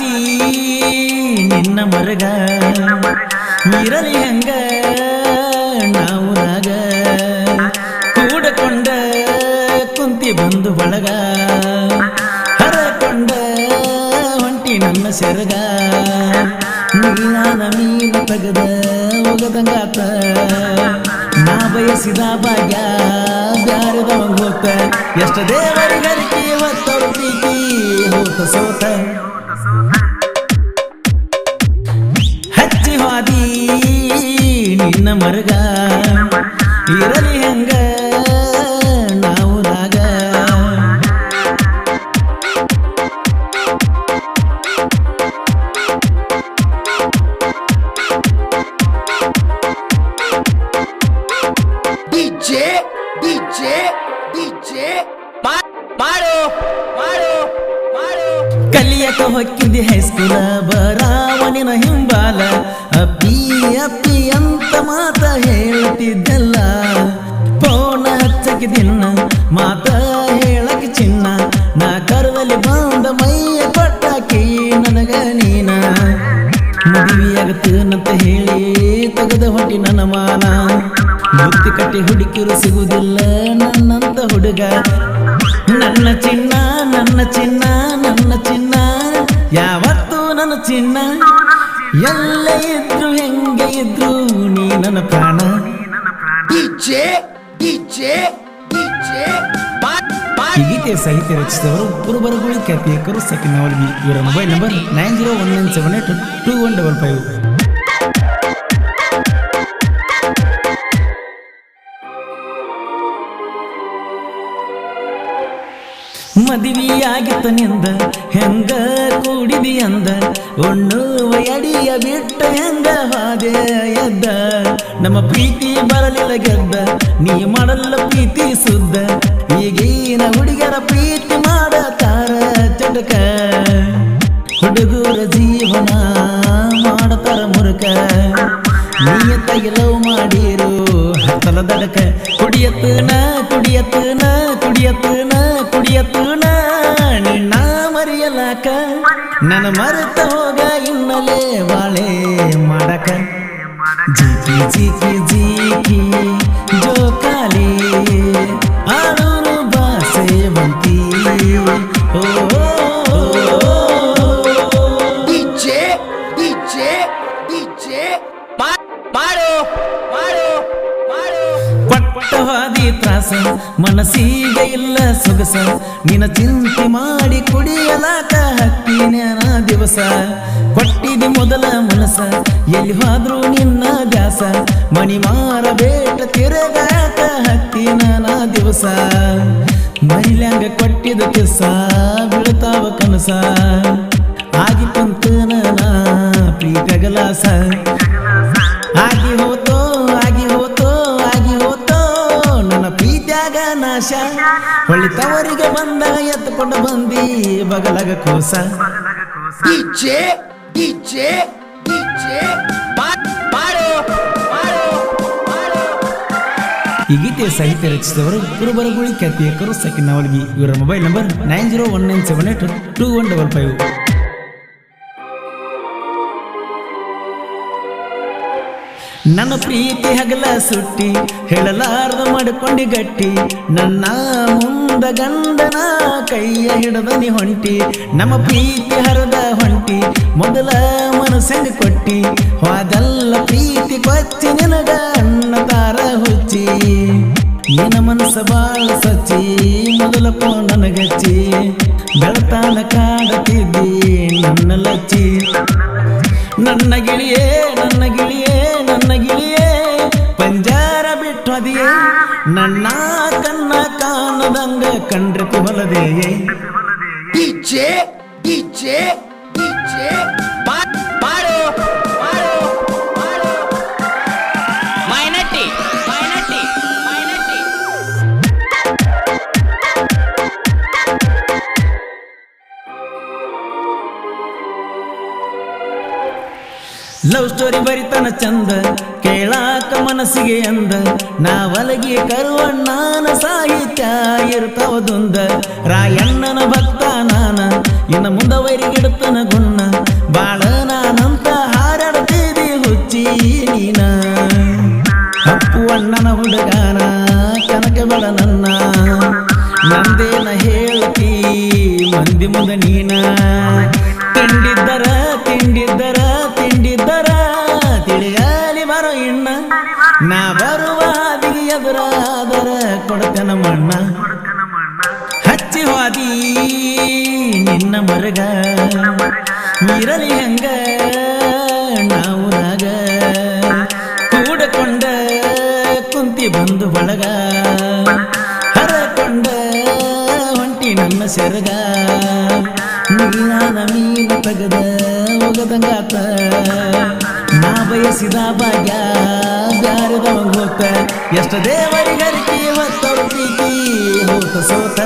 ನಿನ್ನ ಮರಗ. ಇರಲಿ ಹಂಗ ನಾವು ನಾಗ ಕೂಡಕೊಂಡ ಕುಂತಿ ಬಂದು ಬಳಗ. ಹರಕೊಂಡ ಹೊಂಟಿ ನನ್ನ ಸೆರಗ. ನೀನಾದ ಮೀನು ತಗದ ಒಗದಂಗಾತ. ನಾ ಬಯಸಿದ ಭಾಗ್ಯ ಬ್ಯಾರದ ಹೋತ. ಎಷ್ಟ ದೇವರಿಗರಿಕೆ ಹೊತ್ತ ಪ್ರೀತಿ ಹೋತ ಸೋತ. ಹಚ್ಚಿ ಹಾದಿ ನಿನ್ನ ಮರಗ. ಇರಲಿ ಹಂಗ ನಾವು ನಾಗ. DJ, DJ, DJ. ಮಾಡು ಮಾಡು ಮಾಡು. ಕಲಿಯಕ ಹೊಕ್ಕಿದ್ದಿ ಹೈಸ್ಕೂಲ ಬರಾವನಿನ ಹಿಂಬಾಲ. ಅಪ್ಪಿ ಅಪ್ಪಿ ಅಂತ ಮಾತ ಹೇಳ್ತಿದ್ದಲ್ಲ. ಪೋನ ಹಚ್ಚಕ್ಕೆ ದಿನ ಮಾತ ಹೇಳಕ್ಕೆ ಚಿನ್ನ. ನಾ ಕರದಲ್ಲಿ ಬಂದ ಮೈಯ ಕೊಟ್ಟಾಕಿ ನನಗ ನೀನ. ಮದುವೆಯಾಗತ್ತನಂತ ಹೇಳಿ ತೆಗೆದ ಹೊಟ್ಟಿ ನನ್ನ ಮಾನ. ಬುತ್ತಿ ಕಟ್ಟಿ ಹುಡುಕಿರು ಸಿಗುವುದಿಲ್ಲ ನನ್ನಂತ ಹುಡುಗ. ನನ್ನ ಚಿನ್ನ ನನ್ನ ಚಿನ್ನ ನನ್ನ ಚಿನ್ನ. ಯಾವತ್ತೂ ನನ್ನ ಚಿನ್ನ. ಎಲ್ಲ ಇದ್ರು ಹೆಂಗೆ ಇದ್ರು ನೀ ನನ್ನ ಪ್ರಾಣ. ಗೀತೆ ಸಾಹಿತ್ಯ ರಚಿಸಿದವರು ಗುರುಬರಗುಳಿ ಖ್ಯಾತಿಯಕರು ಸೆಕೆಂಡ್ ಅವರ್ ಇವರ mobile number nine zero one nine seven eight two one double five ಮದುವೆಯಾಗಿತ್ತ ನಿಂದ, ಹೆಂಗ ಕೂಡಿದಿ ಅಂದ? ಒಣ್ಣುವ ಅಡಿಯ ಬಿಟ್ಟ ಹೆಂಗ ಹಾದೆ ಎದ್ದ? ನಮ್ಮ ಪ್ರೀತಿ ಬರಲಿಲ್ಲ ಗೆದ್ದ, ನೀ ಮಾಡಲ್ಲ ಪ್ರೀತಿ ಸುದ್ದ. ಈಗಿನ ಹುಡುಗರ ಪ್ರೀತಿ ಮಾಡತಾರ ಚಟಕ. ಹುಡುಗರ ಜೀವನ ಮಾಡತಾರ ಮುರುಕ. ನೀಯತ್ತಾಗಿ ತೈಲವು ಮಾಡಿರು ಹತ್ತಲ ದಡಕ. ಕುಡಿಯತ್ತನ ಕುಡಿಯತ್ತನ ಕುಡಿಯತ್ತನ. ಕುಡಿಯತ್ತನ ನಿನ್ನ ಮರೆಯಲಾಕ ನನ್ನ ಮರೆತ ಹೋಗ ಇನ್ನಲೇ ಬಾಳೆ ಮಾಡಕ ಜೀಕಿ ಜೀಕಿ ಜೀಕಿ ಜೋಕಾಲಿ ಆಡೂರು ಬಾಸೆ ಬಂತಿ ತ್ರಾಸ ಮನಸ್ಸಿಗೆ ಇಲ್ಲ ಸೊಗಸ. ನಿನ ಚಿಂತೆ ಮಾಡಿ ಕುಡಿಯಲಾಕ ಹತ್ತಿನ ದಿವಸ. ಕೊಟ್ಟಿದೆ ಮೊದಲ ಮನಸ, ಎಲ್ಲಿ ಹೋದ್ರು ನಿನ್ನ ದ್ಯಾಸ. ಮಣಿ ಮಾರಬೇಟ ತಿರುಗಾಕ ನಾನ ದಿವಸ. ಮರಿಲ್ಯಾಂಗ ಕೊಟ್ಟಿದ ಕಿಸ ಬೀಳ್ತಾವ ಕನಸ. ಆಗಿ ಕುಂತನ ಪ್ರೀತಗಲಾಸ ಆಗಿ ಹೋತೋ ಪ್ರೀತ್ಯಾಗ ನಾಶ ಹೊಳಿತವರಿಗೆ ಬಂದ ಎತ್ತುಕೊಂಡು ಬಂದಿ, ಬಗಲಗ ಕೋಸ. ಈಚೆ ಈಚೆ ಈಚೆ. ಈ ಗೀತೆಯ ಸಾಹಿತ್ಯ ರಚಿಸಿದವರು ಗುರುಬರಗುಳಿ ಖ್ಯಾತಿಯಕರು ಸೆಕೆಂಡ್ ಅವಲ್ಗಿ ಇವರ mobile number nine zero one nine seven eight two one double five. ನನ್ನ ಪ್ರೀತಿ ಹಗಲ ಸುಟ್ಟಿ, ಹೇಳಲಾರ್ದ ಮಾಡ್ಕೊಂಡಿ ಗಟ್ಟಿ. ನನ್ನ ಮುಂದ ಗಂಡನ ಕೈಯ ಹಿಡದನಿ ಹೊಂಟಿ. ನಮ್ಮ ಪ್ರೀತಿ ಹರದ ಹೊಂಟಿ, ಮೊದಲ ಮನಸ್ಸಂಗ ಕೊಟ್ಟಿ. ಹೋದಲ್ಲ ಪ್ರೀತಿ ಕೊಚ್ಚಿ ನಿನಗ ಅನ್ನ ತಾರ ಹುಚ್ಚಿ. ನಿನ್ನ ಮನಸ್ಸ ಬಾಳ ಸಚ್ಚಿ, ಮೊದಲ ನನಗಚ್ಚಿ. ಬೆಳತಾನ ಕಾಡತಿದ್ದಿ ನನ್ನ ಲಚ್ಚಿ. ನನ್ನ ಗಿಳಿಯೇ DJ, DJ, DJ. ಮಾಡು ಮಾಡು ಮಾಡು ಮೈನಟ್ಟಿ ಮೈನಟ್ಟಿ ಮೈನಟ್ಟಿ ಲವ್ ಸ್ಟೋರಿ ಬರಿತನ ಚಂದ ಕೇಳಾಕ ಮನಸ್ಸಿಗೆ ಅಂದ ನಾವಲಗಿ ಕರುವಣ್ಣನ ಸಾಹಿತ್ಯ ಇರ್ತಾವದೊಂದ ರಾಯಣ್ಣನ ಭಕ್ತ ಇನ್ನು ಮುಂದ ವೈರಿಗಿಡುತ್ತನ ಗುಣ್ಣ. ಬಾಳ ನಾನಂತ ಹಾರಾಡ್ತೀವಿ ಹುಚ್ಚಿ ನೀನ. ಅಪ್ಪು ಅಣ್ಣನ ಹುಡುಗಾನ ಕನಕ ಬಡ ನನ್ನ. ನಂದೇನ ಹೇಳ್ತಿ ಮಂದಿ ಮುಂದ ನೀನ. ತಿಂಡಿದ್ದರ ತಿಂಡಿದ್ದರ ತಿಂಡಿದ್ದರ ತಿಳಿಗಾಲಿ ಬರೋ ಇಣ್ಣ. ನಾ ಬರುವ ಹಾದಿಗೆ ಎದುರಾದರ ಮಣ್ಣ. ಹೋದಿ ನಿನ್ನ ಮರಗ. ಇರಲಿ ಹಂಗ, ನಾವು ನಾಗ. ಕೂಡಕೊಂಡ, ಕುಂತಿ ಬಂದು ಬಳಗ. ಹರಕೊಂಡ ಹೊಂಟಿ ನನ್ನ ಸೆರಗ. ನೀನಾದ ಮೀನು ತೆಗೆದ ಒಗದಂಗಾತ ನಾ ಬಯಸಿದ ಭಾಗ್ಯ ಬ್ಯಾರದ ಹೋಗ್ತ ಎಷ್ಟು ದೇವರಿಗರಿಕೆ ಹೊತ್ತ ಪ್ರೀತಿ ಹೋತ ಸೋತ.